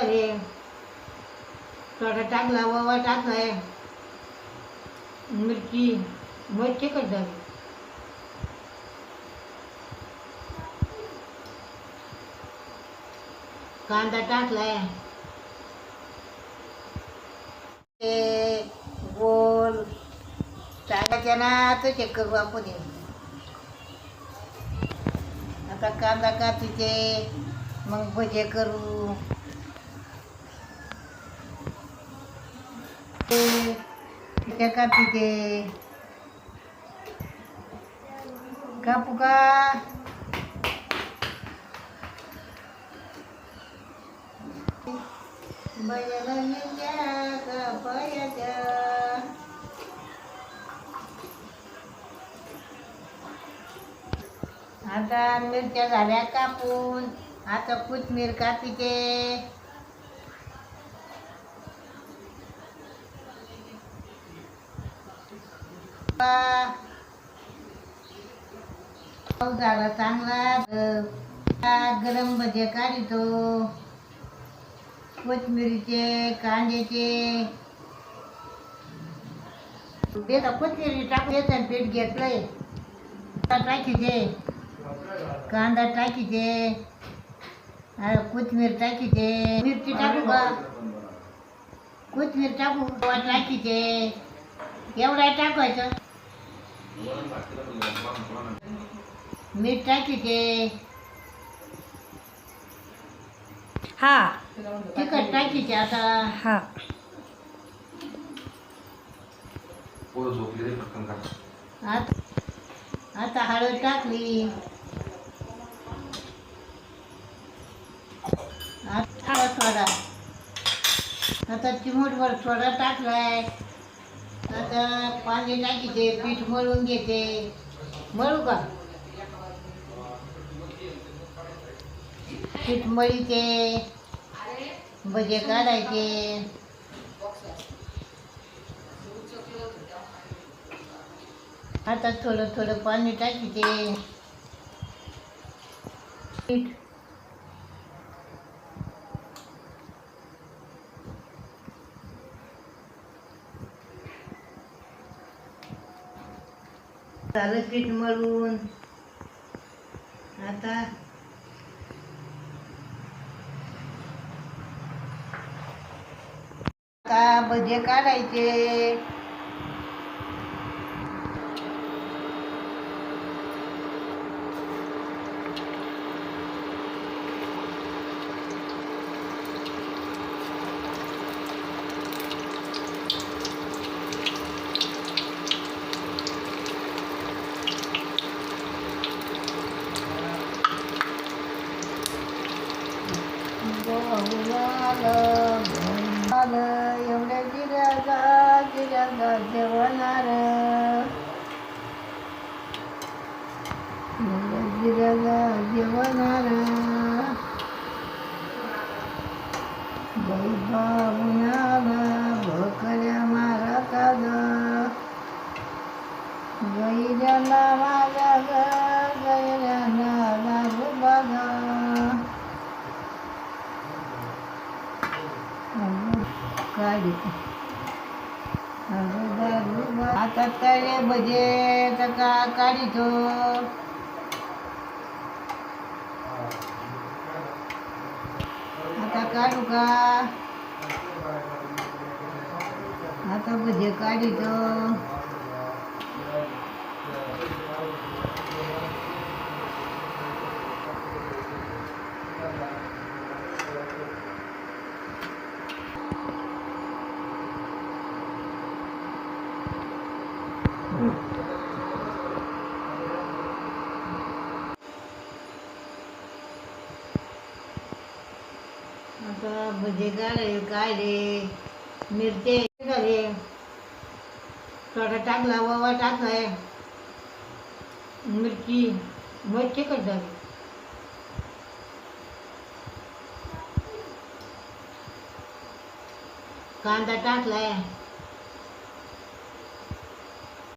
झाले थोडा टाकला ववा टाकलाय मिरची मग तिखट झाली कांदा टाकलाय. ते गोल. टाकायच्या ना तो चेक करू आपण हे. आता कांदा कातीचे मग भजे करू. त्या कातीचे कापू का बयाला मिरच्या कापायच्या आता मिरच्या झाल्या कापून आता कोथमीर कापीचे पाऊस झाला चांगला गरम भजे काढितो. कोथमिरीचे कांद्याचे. बेटा कोथमिरी टाकून पीठ घेतलंय. टाकीचे. कांदा टाकीचे. कोथमीर टाकीचे. मिरची टाकू का? कोथमीर टाकू टाकीचे. एवढा टाकायचं मीठ टाकीचे हा. तिखट टाकीचे आता? हा. आता आता हळद टाकली. आता थोडा आता चिमूटभर थोडा टाकलाय. आता पाणी टाकीचे पीठ मळून घेते. मळू का? पीठ मळीचे भजे काढायचे. आता थोडं थोडं पाणी टाकीचे पीठ झालं पीठ मळून. आता आता भजे काढायचे. आलं एवढ्या जिऱ्याचा जिऱ्याचा जेवणार. एवढ्या जिऱ्याचा जेवणार उन्हाला भोकऱ्या मारत आलं गैऱ्याला आता तळे भजे तर का काढितो आता काढू का आता भजे काढितो आता भजे काय रे मिरचे झाले. थोडा टाकला वावा टाकलाय मिरची मच्छी कट झाली. कांदा टाकलाय.